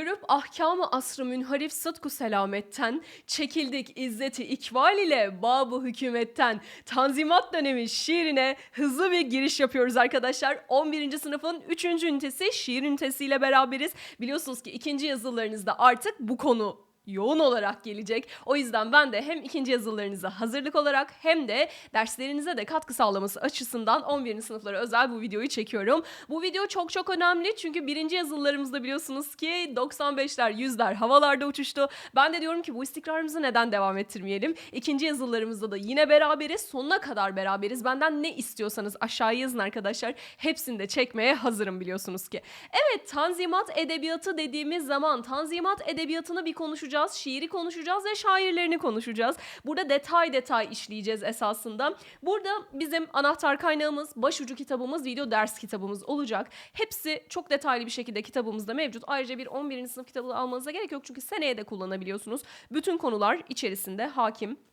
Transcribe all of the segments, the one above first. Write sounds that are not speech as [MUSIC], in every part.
Görüp ahkamı asrı münharif sıdku selametten, çekildik izzeti ikbal ile babu hükümetten. Tanzimat dönemi şiirine hızlı bir giriş yapıyoruz arkadaşlar. 11. sınıfın 3. ünitesi şiir ünitesiyle beraberiz. Biliyorsunuz ki ikinci yazılarınızda artık bu konu yoğun olarak gelecek. O yüzden ben de hem ikinci yazılarınıza hazırlık olarak hem de derslerinize de katkı sağlaması açısından 11. sınıflara özel bu videoyu çekiyorum. Bu video çok çok önemli çünkü birinci yazılarımızda biliyorsunuz ki 95'ler 100'ler havalarda uçuştu. Ben de diyorum ki bu istikrarımızı neden devam ettirmeyelim? İkinci yazılarımızda da yine beraberiz. Sonuna kadar beraberiz. Benden ne istiyorsanız aşağıya yazın arkadaşlar. Hepsini de çekmeye hazırım biliyorsunuz ki. Evet Tanzimat edebiyatı dediğimiz zaman Tanzimat edebiyatını bir konuşacağız. Şiiri konuşacağız ve şairlerini konuşacağız. Burada detay detay işleyeceğiz esasında. Burada bizim anahtar kaynağımız, başucu kitabımız, video ders kitabımız olacak. Hepsi çok detaylı bir şekilde kitabımızda mevcut. Ayrıca bir 11. sınıf kitabı almanıza gerek yok çünkü seneye de kullanabiliyorsunuz. Bütün konular içerisinde hakim.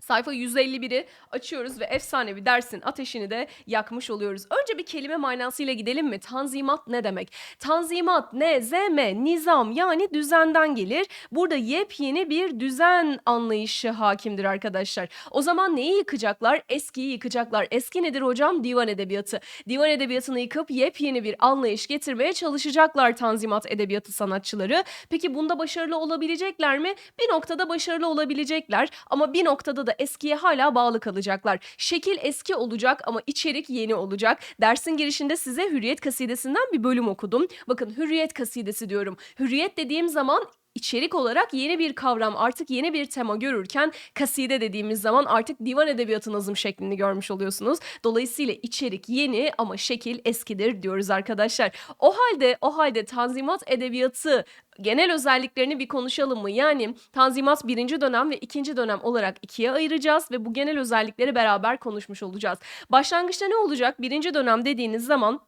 Sayfa 151'i açıyoruz ve efsanevi dersin ateşini de yakmış oluyoruz. Önce bir kelime manasıyla gidelim mi? Tanzimat ne demek? Tanzimat ne? Zeme, nizam yani düzenden gelir. Burada yepyeni bir düzen anlayışı hakimdir arkadaşlar. O zaman neyi yıkacaklar? Eskiyi yıkacaklar. Eski nedir hocam? Divan edebiyatı. Divan edebiyatını yıkıp yepyeni bir anlayış getirmeye çalışacaklar Tanzimat edebiyatı sanatçıları. Peki bunda başarılı olabilecekler mi? Bir noktada başarılı olabilecekler ama bir noktada da eskiye hala bağlı kalacaklar. Şekil eski olacak ama içerik yeni olacak. Dersin girişinde size Hürriyet kasidesinden bir bölüm okudum. Bakın Hürriyet kasidesi diyorum. Hürriyet dediğim zaman içerik olarak yeni bir kavram artık yeni bir tema görürken kaside dediğimiz zaman artık divan edebiyatı nazım şeklini görmüş oluyorsunuz. Dolayısıyla içerik yeni ama şekil eskidir diyoruz arkadaşlar. O halde o halde Tanzimat edebiyatı genel özelliklerini bir konuşalım mı? Yani Tanzimat birinci dönem ve ikinci dönem olarak ikiye ayıracağız ve bu genel özellikleri beraber konuşmuş olacağız. Başlangıçta ne olacak? Birinci dönem dediğiniz zaman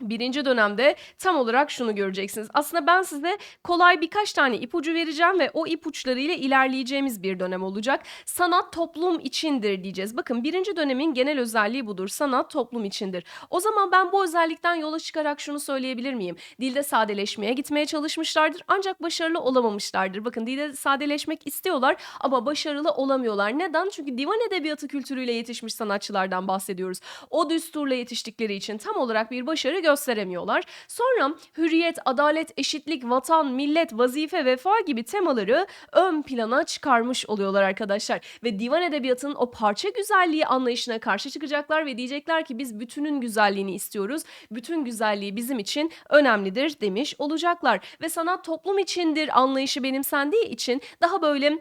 Birinci dönemde tam olarak şunu göreceksiniz. Aslında ben size kolay birkaç tane ipucu vereceğim ve o ipuçlarıyla ilerleyeceğimiz bir dönem olacak. Sanat toplum içindir diyeceğiz. Bakın birinci dönemin genel özelliği budur. Sanat toplum içindir. O zaman ben bu özellikten yola çıkarak şunu söyleyebilir miyim? Dilde sadeleşmeye gitmeye çalışmışlardır ancak başarılı olamamışlardır. Bakın dilde sadeleşmek istiyorlar ama başarılı olamıyorlar. Neden? Çünkü divan edebiyatı kültürüyle yetişmiş sanatçılardan bahsediyoruz. O düsturla yetiştikleri için tam olarak bir başarı gösteremiyorlar. Sonra hürriyet, adalet, eşitlik, vatan, millet, vazife, vefa gibi temaları ön plana çıkarmış oluyorlar arkadaşlar. Ve divan edebiyatının o parça güzelliği anlayışına karşı çıkacaklar ve diyecekler ki biz bütünün güzelliğini istiyoruz. Bütün güzelliği bizim için önemlidir demiş olacaklar. Ve sanat toplum içindir anlayışı benimsendiği için daha böyle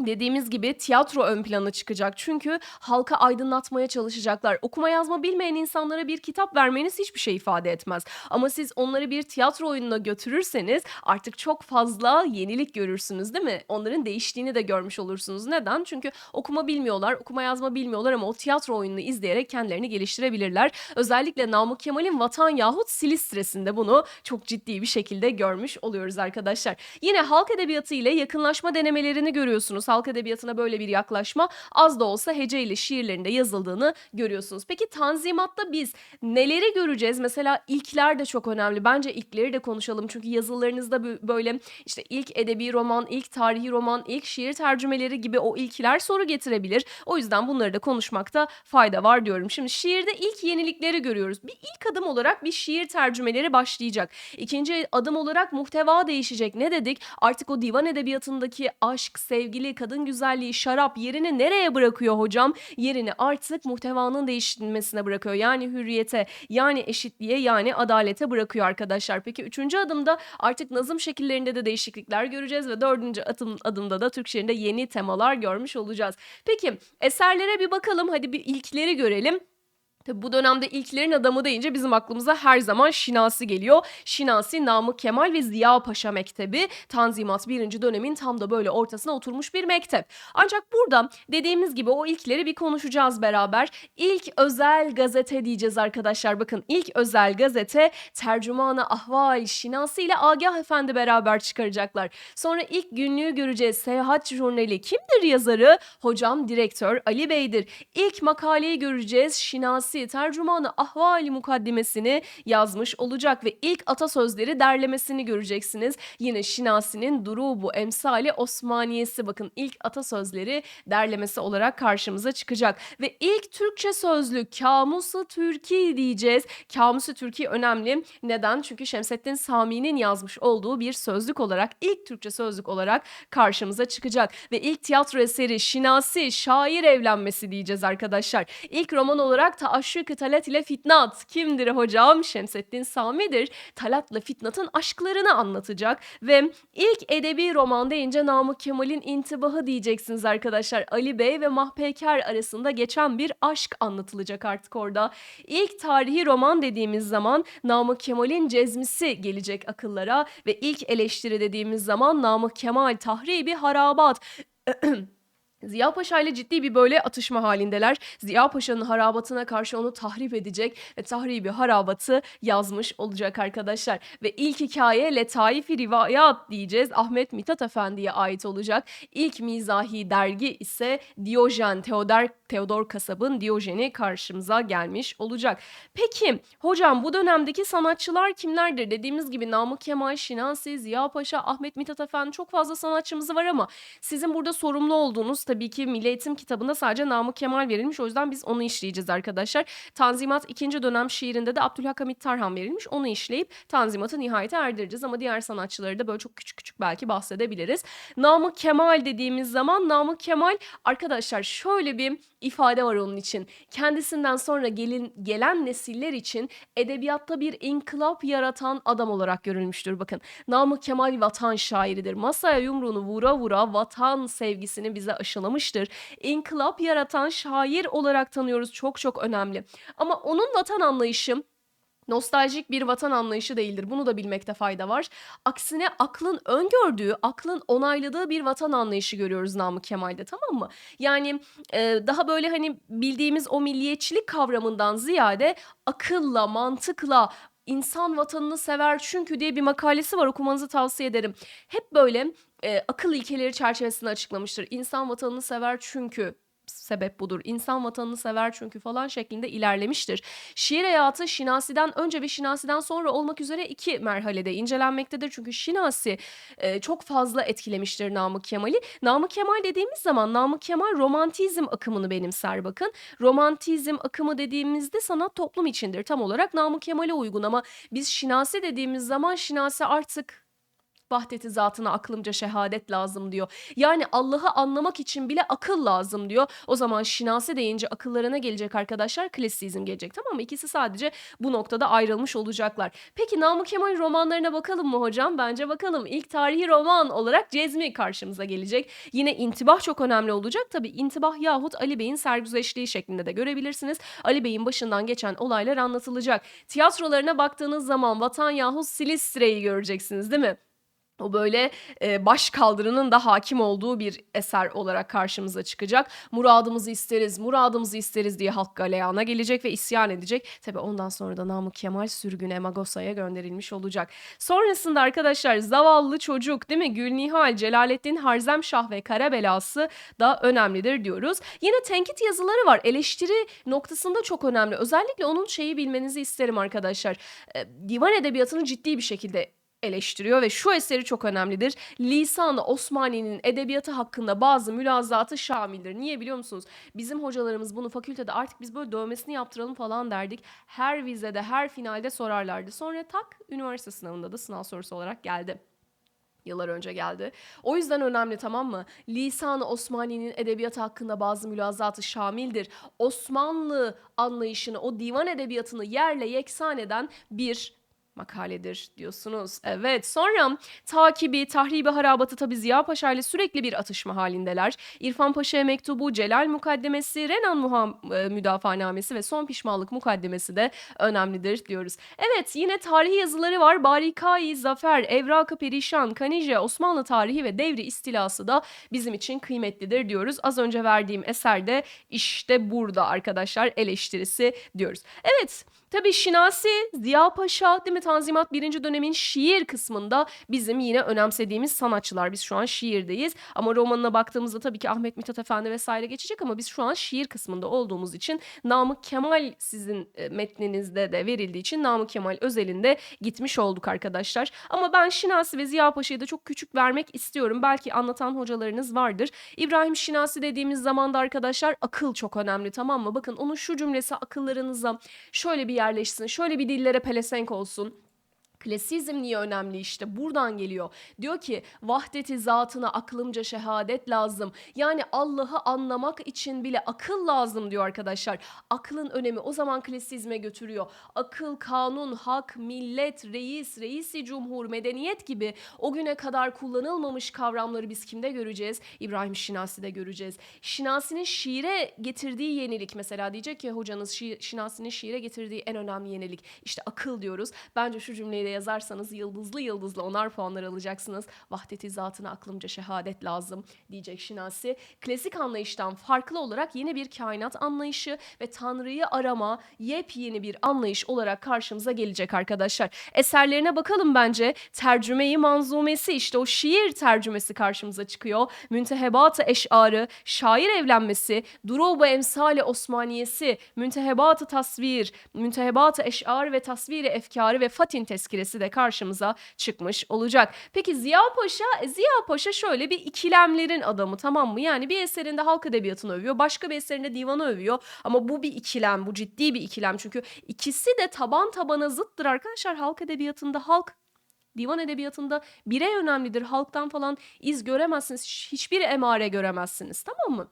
Dediğimiz gibi tiyatro ön plana çıkacak. Çünkü halka aydınlatmaya çalışacaklar. Okuma yazma bilmeyen insanlara bir kitap vermeniz hiçbir şey ifade etmez. Ama siz onları bir tiyatro oyununa götürürseniz artık çok fazla yenilik görürsünüz değil mi? Onların değiştiğini de görmüş olursunuz. Neden? Çünkü okuma bilmiyorlar, okuma yazma bilmiyorlar ama o tiyatro oyununu izleyerek kendilerini geliştirebilirler. Özellikle Namık Kemal'in Vatan yahut Silistres'inde bunu çok ciddi bir şekilde görmüş oluyoruz arkadaşlar. Yine halk edebiyatı ile yakınlaşma denemelerini görüyorsunuz. Halk edebiyatına böyle bir yaklaşma az da olsa hece ile şiirlerinde yazıldığını görüyorsunuz. Peki Tanzimat'ta biz neleri göreceğiz? Mesela ilkler de çok önemli. Bence ilkleri de konuşalım. Çünkü yazılarınızda bö- böyle işte ilk edebi roman, ilk tarihi roman, ilk şiir tercümeleri gibi o ilkler soru getirebilir. O yüzden bunları da konuşmakta fayda var diyorum. Şimdi şiirde ilk yenilikleri görüyoruz. Bir ilk adım olarak bir şiir tercümeleri başlayacak. İkinci adım olarak muhteva değişecek. Ne dedik? Artık o divan edebiyatındaki aşk, sevgili, kadın güzelliği, şarap yerini nereye bırakıyor hocam? Yerini artık muhtevanın değiştirilmesine bırakıyor. Yani hürriyete, yani eşitliğe, yani adalete bırakıyor arkadaşlar. Peki üçüncü adımda artık nazım şekillerinde de değişiklikler göreceğiz ve dördüncü adım, adımda da Türk şiirinde yeni temalar görmüş olacağız. Peki eserlere bir bakalım. Hadi bir ilkleri görelim. Tabi bu dönemde ilklerin adamı deyince bizim aklımıza her zaman Şinasi geliyor. Şinasi, Namık Kemal ve Ziya Paşa Mektebi Tanzimat 1. dönemin tam da böyle ortasına oturmuş bir mektep. Ancak burada dediğimiz gibi o ilkleri bir konuşacağız beraber. İlk özel gazete diyeceğiz arkadaşlar. Bakın ilk özel gazete Tercümanı Ahval Şinasi ile Agah Efendi beraber çıkaracaklar. Sonra ilk günlüğü göreceğiz. Seyahat jurnali kimdir yazarı? Hocam direktör Ali Bey'dir. İlk makaleyi göreceğiz. Şinasi Şinasi tercümanı ahvali mukaddimesini yazmış olacak ve ilk atasözleri derlemesini göreceksiniz. Yine Şinasi'nin Durubu Emsali Osmaniyesi bakın ilk atasözleri derlemesi olarak karşımıza çıkacak. Ve ilk Türkçe sözlük Kamusu Türki diyeceğiz. Kamusu Türki önemli. Neden? Çünkü Şemsettin Sami'nin yazmış olduğu bir sözlük olarak ilk Türkçe sözlük olarak karşımıza çıkacak. Ve ilk tiyatro eseri Şinasi Şair Evlenmesi diyeceğiz arkadaşlar. İlk roman olarak Taaşşük-ı Talat ile Fitnat. Kimdir hocam? Şemsettin Sami'dir. Talat'la Fitnat'ın aşklarını anlatacak ve ilk edebi roman deyince Namık Kemal'in intibahı diyeceksiniz arkadaşlar. Ali Bey ve Mahpeker arasında geçen bir aşk anlatılacak artık orada. İlk tarihi roman dediğimiz zaman Namık Kemal'in cezmisi gelecek akıllara ve ilk eleştiri dediğimiz zaman Namık Kemal Tahribi Harabat [CLEARS THROAT] Ziya Paşa ile ciddi bir böyle atışma halindeler. Ziya Paşa'nın harabatına karşı onu tahrip edecek ve tahribi harabatı yazmış olacak arkadaşlar. Ve ilk hikaye Letaifi Rivayat diyeceğiz. Ahmet Mithat Efendi'ye ait olacak. İlk mizahi dergi ise Diyojen, Teodor, Teodor Kasab'ın Diyojen'i karşımıza gelmiş olacak. Peki hocam bu dönemdeki sanatçılar kimlerdir? Dediğimiz gibi Namık Kemal, Şinasi, Ziya Paşa, Ahmet Mithat Efendi çok fazla sanatçımız var ama sizin burada sorumlu olduğunuz ki Milli Eğitim kitabında sadece Namık Kemal verilmiş. O yüzden biz onu işleyeceğiz arkadaşlar. Tanzimat ikinci dönem şiirinde de Abdülhakamit Tarhan verilmiş. Onu işleyip Tanzimat'ı nihayete erdireceğiz. Ama diğer sanatçıları da böyle çok küçük küçük belki bahsedebiliriz. Namık Kemal dediğimiz zaman Namık Kemal arkadaşlar şöyle bir ifade var onun için. Kendisinden sonra gelin, gelen nesiller için edebiyatta bir inkılap yaratan adam olarak görülmüştür. Bakın Namık Kemal vatan şairidir. Masaya yumruğunu vura vura vatan sevgisini bize aşılamıştır. İnkılap yaratan şair olarak tanıyoruz. Çok çok önemli. Ama onun vatan anlayışı nostaljik bir vatan anlayışı değildir. Bunu da bilmekte fayda var. Aksine aklın öngördüğü, aklın onayladığı bir vatan anlayışı görüyoruz Namık Kemal'de tamam mı? Yani e, daha böyle hani bildiğimiz o milliyetçilik kavramından ziyade akılla, mantıkla, insan vatanını sever çünkü diye bir makalesi var okumanızı tavsiye ederim. Hep böyle e, akıl ilkeleri çerçevesinde açıklamıştır. İnsan vatanını sever çünkü sebep budur. İnsan vatanını sever çünkü falan şeklinde ilerlemiştir. Şiir hayatı Şinasi'den önce ve Şinasi'den sonra olmak üzere iki merhalede incelenmektedir. Çünkü Şinasi e, çok fazla etkilemiştir Namık Kemal'i. Namık Kemal dediğimiz zaman Namık Kemal romantizm akımını benimser bakın. Romantizm akımı dediğimizde sanat toplum içindir. Tam olarak Namık Kemal'e uygun ama biz Şinasi dediğimiz zaman Şinasi artık Vahdeti zatına aklımca şehadet lazım diyor. Yani Allah'ı anlamak için bile akıl lazım diyor. O zaman şinase deyince akıllarına gelecek arkadaşlar klasizm gelecek tamam mı? İkisi sadece bu noktada ayrılmış olacaklar. Peki Namık Kemal romanlarına bakalım mı hocam? Bence bakalım. İlk tarihi roman olarak Cezmi karşımıza gelecek. Yine intibah çok önemli olacak. Tabi intibah yahut Ali Bey'in sergüzeşliği şeklinde de görebilirsiniz. Ali Bey'in başından geçen olaylar anlatılacak. Tiyatrolarına baktığınız zaman Vatan yahut Silistre'yi göreceksiniz değil mi? O böyle e, baş kaldırının da hakim olduğu bir eser olarak karşımıza çıkacak. Muradımızı isteriz, muradımızı isteriz diye halk galeyana gelecek ve isyan edecek. Tabi ondan sonra da Namık Kemal sürgüne Magosa'ya gönderilmiş olacak. Sonrasında arkadaşlar zavallı çocuk değil mi? Gülnihal, Celalettin Harzemşah ve Karabelası da önemlidir diyoruz. Yine tenkit yazıları var. Eleştiri noktasında çok önemli. Özellikle onun şeyi bilmenizi isterim arkadaşlar. E, divan edebiyatını ciddi bir şekilde eleştiriyor ve şu eseri çok önemlidir. Lisan-ı Osmani'nin edebiyatı hakkında bazı mülazatı şamildir. Niye biliyor musunuz? Bizim hocalarımız bunu fakültede artık biz böyle dövmesini yaptıralım falan derdik. Her vizede, her finalde sorarlardı. Sonra tak üniversite sınavında da sınav sorusu olarak geldi yıllar önce geldi. O yüzden önemli tamam mı? Lisan-ı Osmani'nin edebiyatı hakkında bazı mülazatı şamildir. Osmanlı anlayışını, o divan edebiyatını yerle yeksan eden bir makaledir diyorsunuz. Evet sonra takibi, tahribi harabatı tabi Ziya Paşa ile sürekli bir atışma halindeler. İrfan Paşa'ya mektubu, Celal mukaddemesi, Renan Muham e, müdafaanamesi ve son pişmanlık mukaddemesi de önemlidir diyoruz. Evet yine tarihi yazıları var. Barikai, Zafer, Evrak-ı Perişan, Kanije, Osmanlı tarihi ve devri istilası da bizim için kıymetlidir diyoruz. Az önce verdiğim eserde işte burada arkadaşlar eleştirisi diyoruz. Evet Tabii Şinasi, Ziya Paşa değil mi Tanzimat 1. dönemin şiir kısmında bizim yine önemsediğimiz sanatçılar. Biz şu an şiirdeyiz ama romanına baktığımızda tabii ki Ahmet Mithat Efendi vesaire geçecek ama biz şu an şiir kısmında olduğumuz için Namık Kemal sizin e, metninizde de verildiği için Namık Kemal özelinde gitmiş olduk arkadaşlar. Ama ben Şinasi ve Ziya Paşa'yı da çok küçük vermek istiyorum. Belki anlatan hocalarınız vardır. İbrahim Şinasi dediğimiz zaman da arkadaşlar akıl çok önemli tamam mı? Bakın onun şu cümlesi akıllarınıza şöyle bir yerleşsin, şöyle bir dillere pelesenk olsun. Klasizm niye önemli işte buradan geliyor. Diyor ki vahdeti zatına aklımca şehadet lazım. Yani Allah'ı anlamak için bile akıl lazım diyor arkadaşlar. Aklın önemi o zaman klasizme götürüyor. Akıl, kanun, hak, millet, reis, reisi cumhur, medeniyet gibi o güne kadar kullanılmamış kavramları biz kimde göreceğiz? İbrahim Şinasi'de göreceğiz. Şinasi'nin şiire getirdiği yenilik mesela diyecek ki hocanız şi- Şinasi'nin şiire getirdiği en önemli yenilik işte akıl diyoruz. Bence şu cümleyi de yazarsanız yıldızlı yıldızlı onar puanlar alacaksınız. Vahdeti zatına aklımca şehadet lazım diyecek Şinasi. Klasik anlayıştan farklı olarak yeni bir kainat anlayışı ve Tanrı'yı arama yepyeni bir anlayış olarak karşımıza gelecek arkadaşlar. Eserlerine bakalım bence. Tercümeyi manzumesi işte o şiir tercümesi karşımıza çıkıyor. Müntehebat-ı eşarı, şair evlenmesi, Durubu emsali Osmaniyesi, Müntehebat-ı tasvir, Müntehebat-ı eşar ve tasviri efkarı ve Fatin tezkiresi de karşımıza çıkmış olacak. Peki Ziya Paşa, e, Ziya Paşa şöyle bir ikilemlerin adamı tamam mı? Yani bir eserinde halk edebiyatını övüyor, başka bir eserinde divanı övüyor. Ama bu bir ikilem, bu ciddi bir ikilem. Çünkü ikisi de taban tabana zıttır arkadaşlar. Halk edebiyatında halk Divan edebiyatında birey önemlidir. Halktan falan iz göremezsiniz. Hiçbir emare göremezsiniz. Tamam mı?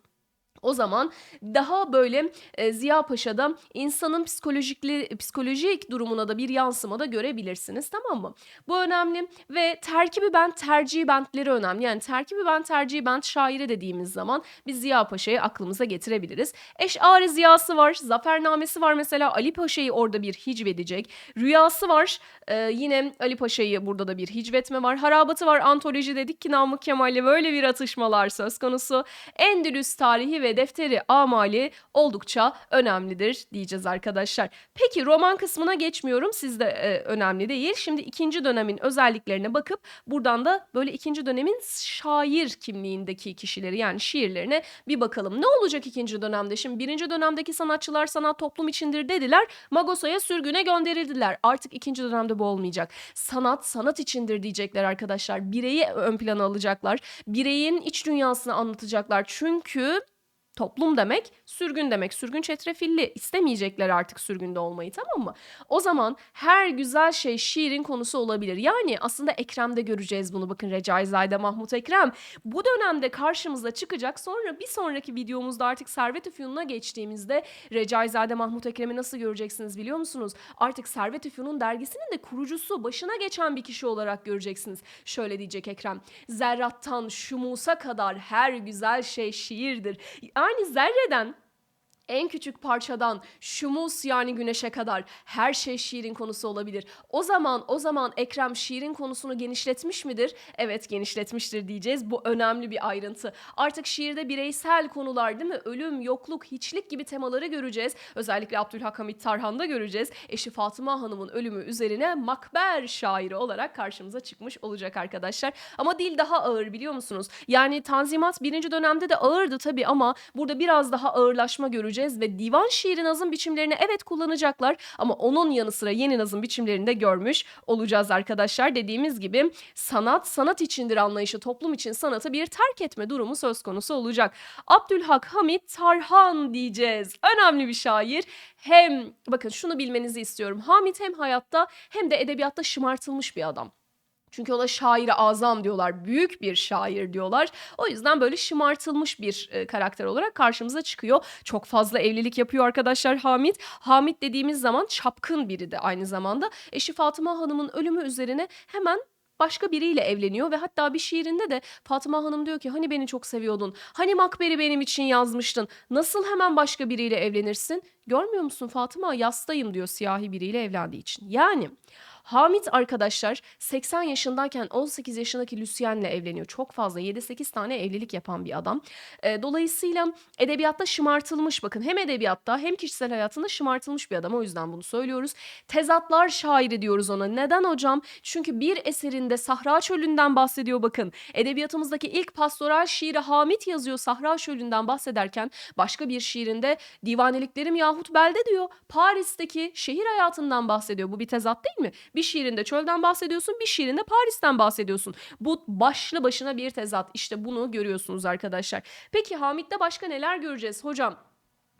O zaman daha böyle e, Ziya Paşa'da insanın psikolojikli psikolojik durumuna da bir yansıma da görebilirsiniz tamam mı? Bu önemli ve terkibi bent tercih bentleri önemli. Yani terkibi bent tercih bent şairi dediğimiz zaman biz Ziya Paşa'yı aklımıza getirebiliriz. Eş'ari ziyası var, zafernamesi var mesela Ali Paşa'yı orada bir hicvedecek. Rüyası var e, yine Ali Paşa'yı burada da bir hicvetme var. Harabatı var antoloji dedik ki Namık Kemal'le böyle bir atışmalar söz konusu. Endülüs tarihi ve defteri amali oldukça önemlidir diyeceğiz arkadaşlar. Peki roman kısmına geçmiyorum. Siz de e, önemli değil. Şimdi ikinci dönemin özelliklerine bakıp buradan da böyle ikinci dönemin şair kimliğindeki kişileri yani şiirlerine bir bakalım. Ne olacak ikinci dönemde? Şimdi birinci dönemdeki sanatçılar sanat toplum içindir dediler. Magosa'ya sürgüne gönderildiler. Artık ikinci dönemde bu olmayacak. Sanat sanat içindir diyecekler arkadaşlar. Bireyi ön plana alacaklar. Bireyin iç dünyasını anlatacaklar. Çünkü Toplum demek sürgün demek. Sürgün çetrefilli. istemeyecekler artık sürgünde olmayı tamam mı? O zaman her güzel şey şiirin konusu olabilir. Yani aslında Ekrem'de göreceğiz bunu. Bakın Recaizade Mahmut Ekrem. Bu dönemde karşımıza çıkacak. Sonra bir sonraki videomuzda artık Servet-i Fünun'a geçtiğimizde Recaizade Mahmut Ekrem'i nasıl göreceksiniz biliyor musunuz? Artık Servet-i Fünun dergisinin de kurucusu, başına geçen bir kişi olarak göreceksiniz. Şöyle diyecek Ekrem. Zerrattan şumusa kadar her güzel şey şiirdir. Yani zerreden en küçük parçadan şumus yani güneşe kadar her şey şiirin konusu olabilir. O zaman o zaman Ekrem şiirin konusunu genişletmiş midir? Evet genişletmiştir diyeceğiz. Bu önemli bir ayrıntı. Artık şiirde bireysel konular değil mi? Ölüm, yokluk, hiçlik gibi temaları göreceğiz. Özellikle Abdülhak Hamit Tarhan'da göreceğiz. Eşi Fatıma Hanım'ın ölümü üzerine makber şairi olarak karşımıza çıkmış olacak arkadaşlar. Ama dil daha ağır biliyor musunuz? Yani Tanzimat birinci dönemde de ağırdı tabii ama burada biraz daha ağırlaşma göreceğiz ve divan şiiri nazım biçimlerini evet kullanacaklar ama onun yanı sıra yeni nazım biçimlerini de görmüş olacağız arkadaşlar. Dediğimiz gibi sanat sanat içindir anlayışı toplum için sanatı bir terk etme durumu söz konusu olacak. Abdülhak Hamit Tarhan diyeceğiz. Önemli bir şair. Hem bakın şunu bilmenizi istiyorum. Hamit hem hayatta hem de edebiyatta şımartılmış bir adam. Çünkü ona şairi azam diyorlar. Büyük bir şair diyorlar. O yüzden böyle şımartılmış bir e, karakter olarak karşımıza çıkıyor. Çok fazla evlilik yapıyor arkadaşlar Hamit. Hamit dediğimiz zaman çapkın biri de aynı zamanda. Eşi Fatıma Hanım'ın ölümü üzerine hemen başka biriyle evleniyor ve hatta bir şiirinde de Fatıma Hanım diyor ki hani beni çok seviyordun. Hani Makber'i benim için yazmıştın. Nasıl hemen başka biriyle evlenirsin? Görmüyor musun Fatıma yastayım diyor siyahi biriyle evlendiği için. Yani Hamit arkadaşlar 80 yaşındayken 18 yaşındaki Lucien'le evleniyor. Çok fazla 7-8 tane evlilik yapan bir adam. Ee, dolayısıyla edebiyatta şımartılmış bakın hem edebiyatta hem kişisel hayatında şımartılmış bir adam. O yüzden bunu söylüyoruz. Tezatlar şairi diyoruz ona. Neden hocam? Çünkü bir eserinde Sahra Çölü'nden bahsediyor bakın. Edebiyatımızdaki ilk pastoral şiiri Hamit yazıyor Sahra Çölü'nden bahsederken başka bir şiirinde divaneliklerim yahut belde diyor. Paris'teki şehir hayatından bahsediyor. Bu bir tezat değil mi? Bir şiirinde çölden bahsediyorsun, bir şiirinde Paris'ten bahsediyorsun. Bu başlı başına bir tezat. İşte bunu görüyorsunuz arkadaşlar. Peki Hamit'te başka neler göreceğiz hocam?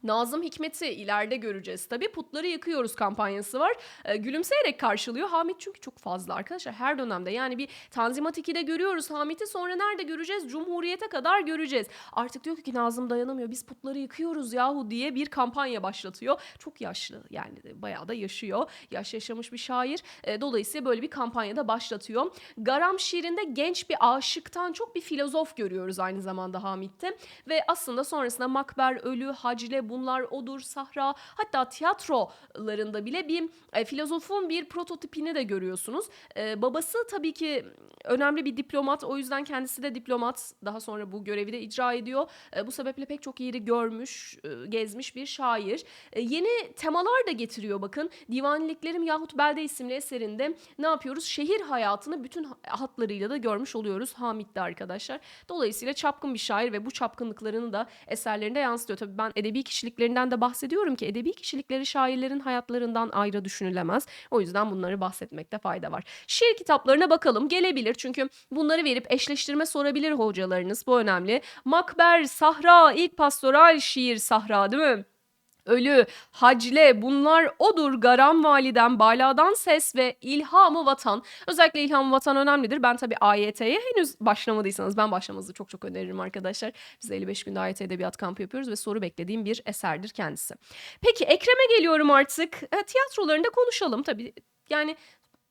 Nazım Hikmet'i ileride göreceğiz. Tabii putları yıkıyoruz kampanyası var. Ee, gülümseyerek karşılıyor. Hamit çünkü çok fazla arkadaşlar her dönemde. Yani bir Tanzimat 2'de görüyoruz Hamit'i sonra nerede göreceğiz? Cumhuriyete kadar göreceğiz. Artık diyor ki Nazım dayanamıyor. Biz putları yıkıyoruz yahu diye bir kampanya başlatıyor. Çok yaşlı yani bayağı da yaşıyor. Yaş yaşamış bir şair. Ee, dolayısıyla böyle bir kampanyada başlatıyor. Garam şiirinde genç bir aşıktan çok bir filozof görüyoruz aynı zamanda Hamit'te. Ve aslında sonrasında Makber, Ölü, Hacle bunlar odur, Sahra hatta tiyatrolarında bile bir e, filozofun bir prototipini de görüyorsunuz. E, babası tabii ki önemli bir diplomat o yüzden kendisi de diplomat daha sonra bu görevi de icra ediyor. E, bu sebeple pek çok yeri görmüş, e, gezmiş bir şair. E, yeni temalar da getiriyor bakın. Divaniliklerim yahut Belde isimli eserinde ne yapıyoruz? Şehir hayatını bütün hatlarıyla da görmüş oluyoruz Hamit'te arkadaşlar. Dolayısıyla çapkın bir şair ve bu çapkınlıklarını da eserlerinde yansıtıyor. Tabii ben edebi kişiliklerinden de bahsediyorum ki edebi kişilikleri şairlerin hayatlarından ayrı düşünülemez. O yüzden bunları bahsetmekte fayda var. Şiir kitaplarına bakalım gelebilir çünkü bunları verip eşleştirme sorabilir hocalarınız bu önemli. Makber, Sahra, ilk pastoral şiir Sahra değil mi? Ölü, Hacle bunlar odur garam validen, baladan ses ve ilhamı vatan. Özellikle ilhamı vatan önemlidir. Ben tabii AYT'ye henüz başlamadıysanız ben başlamanızı çok çok öneririm arkadaşlar. Biz 55 günde AYT edebiyat kampı yapıyoruz ve soru beklediğim bir eserdir kendisi. Peki Ekrem'e geliyorum artık. E, tiyatrolarında konuşalım tabii. Yani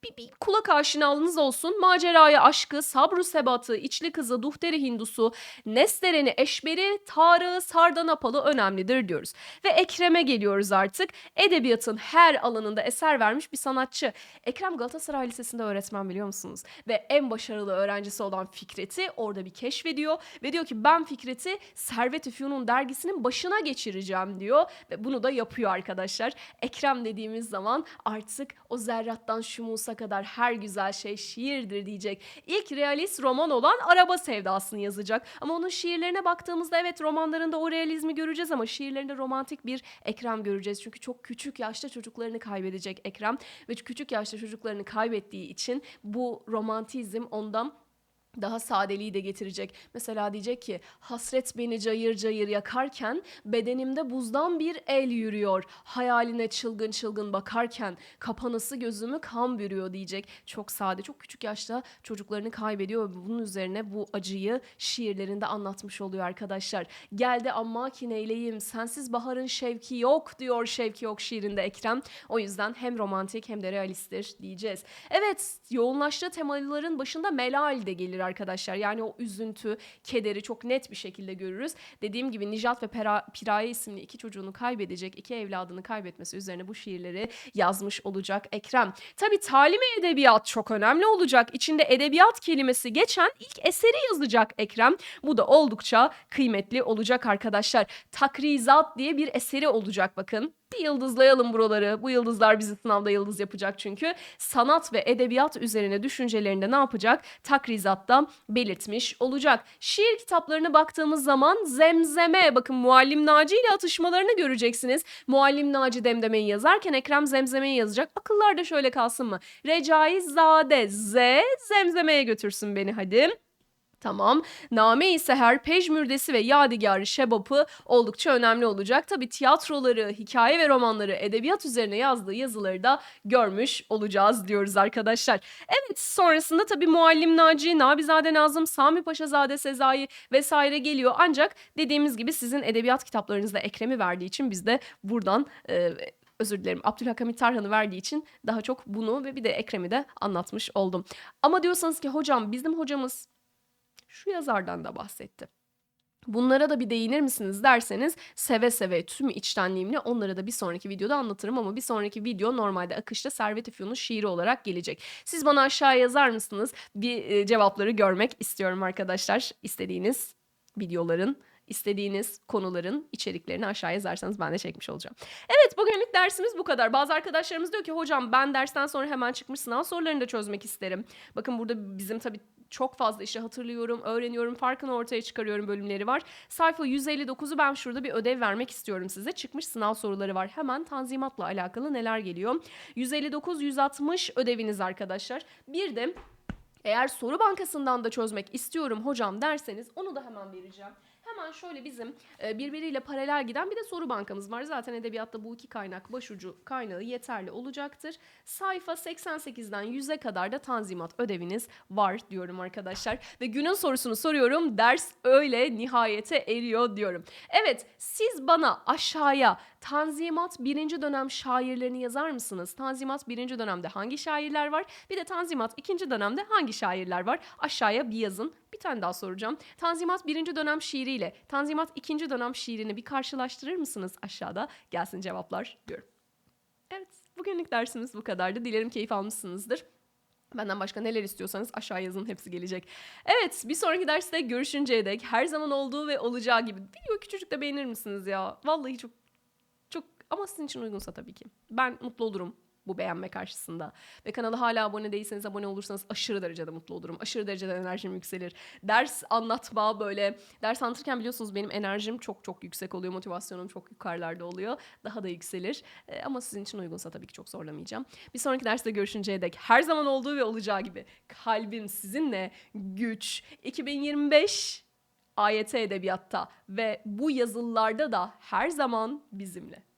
bir, bir kulak aşinalığınız olsun. Maceraya aşkı, sabru sebatı, içli kızı, duhteri hindusu, Nestereni, eşberi, Tarık'ı, Sardanapalı önemlidir diyoruz. Ve Ekrem'e geliyoruz artık. Edebiyatın her alanında eser vermiş bir sanatçı. Ekrem Galatasaray Lisesi'nde öğretmen biliyor musunuz? Ve en başarılı öğrencisi olan Fikret'i orada bir keşfediyor. Ve diyor ki ben Fikret'i Servet-i dergisinin başına geçireceğim diyor. Ve bunu da yapıyor arkadaşlar. Ekrem dediğimiz zaman artık o zerrattan şumusa kadar her güzel şey şiirdir diyecek. İlk realist roman olan Araba Sevdası'nı yazacak. Ama onun şiirlerine baktığımızda evet romanlarında o realizmi göreceğiz ama şiirlerinde romantik bir Ekrem göreceğiz. Çünkü çok küçük yaşta çocuklarını kaybedecek Ekrem ve küçük yaşta çocuklarını kaybettiği için bu romantizm ondan daha sadeliği de getirecek. Mesela diyecek ki hasret beni cayır cayır yakarken bedenimde buzdan bir el yürüyor. Hayaline çılgın çılgın bakarken kapanası gözümü kan bürüyor diyecek. Çok sade çok küçük yaşta çocuklarını kaybediyor bunun üzerine bu acıyı şiirlerinde anlatmış oluyor arkadaşlar. Geldi amma ki neyleyim sensiz baharın şevki yok diyor şevki yok şiirinde Ekrem. O yüzden hem romantik hem de realisttir diyeceğiz. Evet yoğunlaştığı temaların başında melal de gelir arkadaşlar. Yani o üzüntü, kederi çok net bir şekilde görürüz. Dediğim gibi Nijat ve Pera, Piraye isimli iki çocuğunu kaybedecek, iki evladını kaybetmesi üzerine bu şiirleri yazmış olacak Ekrem. Tabi talimi edebiyat çok önemli olacak. İçinde edebiyat kelimesi geçen ilk eseri yazacak Ekrem. Bu da oldukça kıymetli olacak arkadaşlar. Takrizat diye bir eseri olacak bakın. Bir yıldızlayalım buraları. Bu yıldızlar bizi sınavda yıldız yapacak çünkü. Sanat ve edebiyat üzerine düşüncelerinde ne yapacak? Takrizatta belirtmiş olacak. Şiir kitaplarına baktığımız zaman Zemzeme bakın Muallim Naci ile atışmalarını göreceksiniz. Muallim Naci Demdeme'yi yazarken Ekrem Zemzeme'yi yazacak. Akıllarda şöyle kalsın mı? Recai Zade Z Zemzeme'ye götürsün beni hadi. Tamam. Name-i Seher, Pejmürdesi ve Yadigarı Şebap'ı oldukça önemli olacak. Tabi tiyatroları, hikaye ve romanları, edebiyat üzerine yazdığı yazıları da görmüş olacağız diyoruz arkadaşlar. Evet sonrasında tabi Muallim Naci, Nabizade Nazım, Sami Paşazade Sezai vesaire geliyor. Ancak dediğimiz gibi sizin edebiyat kitaplarınızda Ekrem'i verdiği için biz de buradan... E, özür dilerim Abdülhakamit Tarhan'ı verdiği için daha çok bunu ve bir de Ekrem'i de anlatmış oldum. Ama diyorsanız ki hocam bizim hocamız şu yazardan da bahsetti. Bunlara da bir değinir misiniz derseniz seve seve tüm içtenliğimle onları da bir sonraki videoda anlatırım ama bir sonraki video normalde akışta Servet İfyon'un şiiri olarak gelecek. Siz bana aşağıya yazar mısınız? Bir e, cevapları görmek istiyorum arkadaşlar. İstediğiniz videoların, istediğiniz konuların içeriklerini aşağıya yazarsanız ben de çekmiş olacağım. Evet bugünlük dersimiz bu kadar. Bazı arkadaşlarımız diyor ki hocam ben dersten sonra hemen çıkmış sınav sorularını da çözmek isterim. Bakın burada bizim tabii çok fazla işte hatırlıyorum, öğreniyorum, farkını ortaya çıkarıyorum bölümleri var. Sayfa 159'u ben şurada bir ödev vermek istiyorum size. Çıkmış sınav soruları var. Hemen tanzimatla alakalı neler geliyor? 159 160 ödeviniz arkadaşlar. Bir de eğer soru bankasından da çözmek istiyorum hocam derseniz onu da hemen vereceğim. Hemen şöyle bizim e, birbiriyle paralel giden bir de soru bankamız var. Zaten edebiyatta bu iki kaynak başucu kaynağı yeterli olacaktır. Sayfa 88'den 100'e kadar da tanzimat ödeviniz var diyorum arkadaşlar. Ve günün sorusunu soruyorum. Ders öyle nihayete eriyor diyorum. Evet siz bana aşağıya Tanzimat birinci dönem şairlerini yazar mısınız? Tanzimat birinci dönemde hangi şairler var? Bir de Tanzimat ikinci dönemde hangi şairler var? Aşağıya bir yazın. Bir tane daha soracağım. Tanzimat birinci dönem şiiriyle Tanzimat ikinci dönem şiirini bir karşılaştırır mısınız aşağıda? Gelsin cevaplar diyorum. Evet bugünlük dersimiz bu kadardı. Dilerim keyif almışsınızdır. Benden başka neler istiyorsanız aşağı yazın hepsi gelecek. Evet bir sonraki derste görüşünceye dek her zaman olduğu ve olacağı gibi video küçücük de beğenir misiniz ya? Vallahi çok ama sizin için uygunsa tabii ki. Ben mutlu olurum bu beğenme karşısında. Ve kanala hala abone değilseniz abone olursanız aşırı derecede mutlu olurum. Aşırı derecede enerjim yükselir. Ders anlatma böyle. Ders anlatırken biliyorsunuz benim enerjim çok çok yüksek oluyor. Motivasyonum çok yukarılarda oluyor. Daha da yükselir. Ee, ama sizin için uygunsa tabii ki çok zorlamayacağım. Bir sonraki derste görüşünceye dek her zaman olduğu ve olacağı gibi kalbim sizinle güç 2025 AYT edebiyatta ve bu yazılılarda da her zaman bizimle.